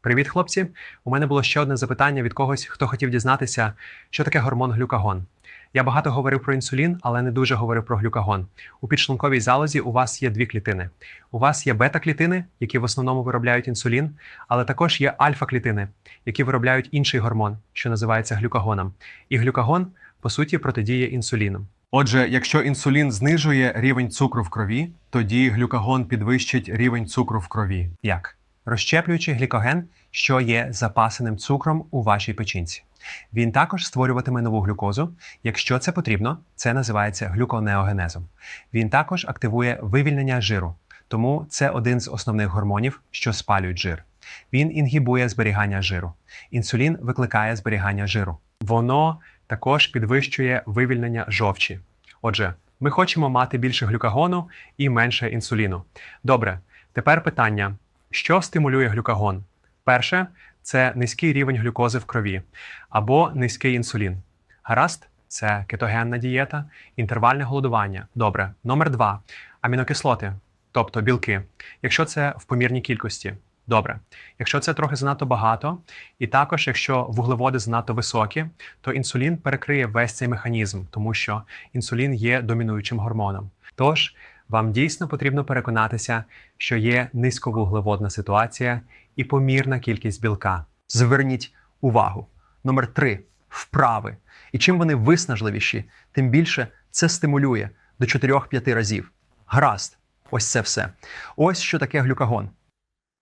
Привіт, хлопці! У мене було ще одне запитання від когось, хто хотів дізнатися, що таке гормон глюкагон. Я багато говорив про інсулін, але не дуже говорив про глюкагон. У підшлунковій залозі у вас є дві клітини. У вас є бета-клітини, які в основному виробляють інсулін, але також є альфа-клітини, які виробляють інший гормон, що називається глюкагоном. І глюкагон, по суті, протидіє інсуліну. Отже, якщо інсулін знижує рівень цукру в крові, тоді глюкагон підвищить рівень цукру в крові. Як? Розщеплюючи глікоген, що є запасеним цукром у вашій печінці. Він також створюватиме нову глюкозу. Якщо це потрібно, це називається глюконеогенезом. Він також активує вивільнення жиру, тому це один з основних гормонів, що спалюють жир. Він інгібує зберігання жиру. Інсулін викликає зберігання жиру. Воно також підвищує вивільнення жовчі. Отже, ми хочемо мати більше глюкагону і менше інсуліну. Добре, тепер питання: що стимулює глюкагон? Перше це низький рівень глюкози в крові або низький інсулін. Гаразд, це кетогенна дієта, інтервальне голодування. Добре. Номер два амінокислоти, тобто білки. Якщо це в помірній кількості. Добре. Якщо це трохи занадто багато, і також якщо вуглеводи занадто високі, то інсулін перекриє весь цей механізм, тому що інсулін є домінуючим гормоном. Тож вам дійсно потрібно переконатися, що є низьковуглеводна ситуація і помірна кількість білка. Зверніть увагу. Номер три вправи. І чим вони виснажливіші, тим більше це стимулює до 4-5 разів. Гаразд, ось це все. Ось що таке глюкагон.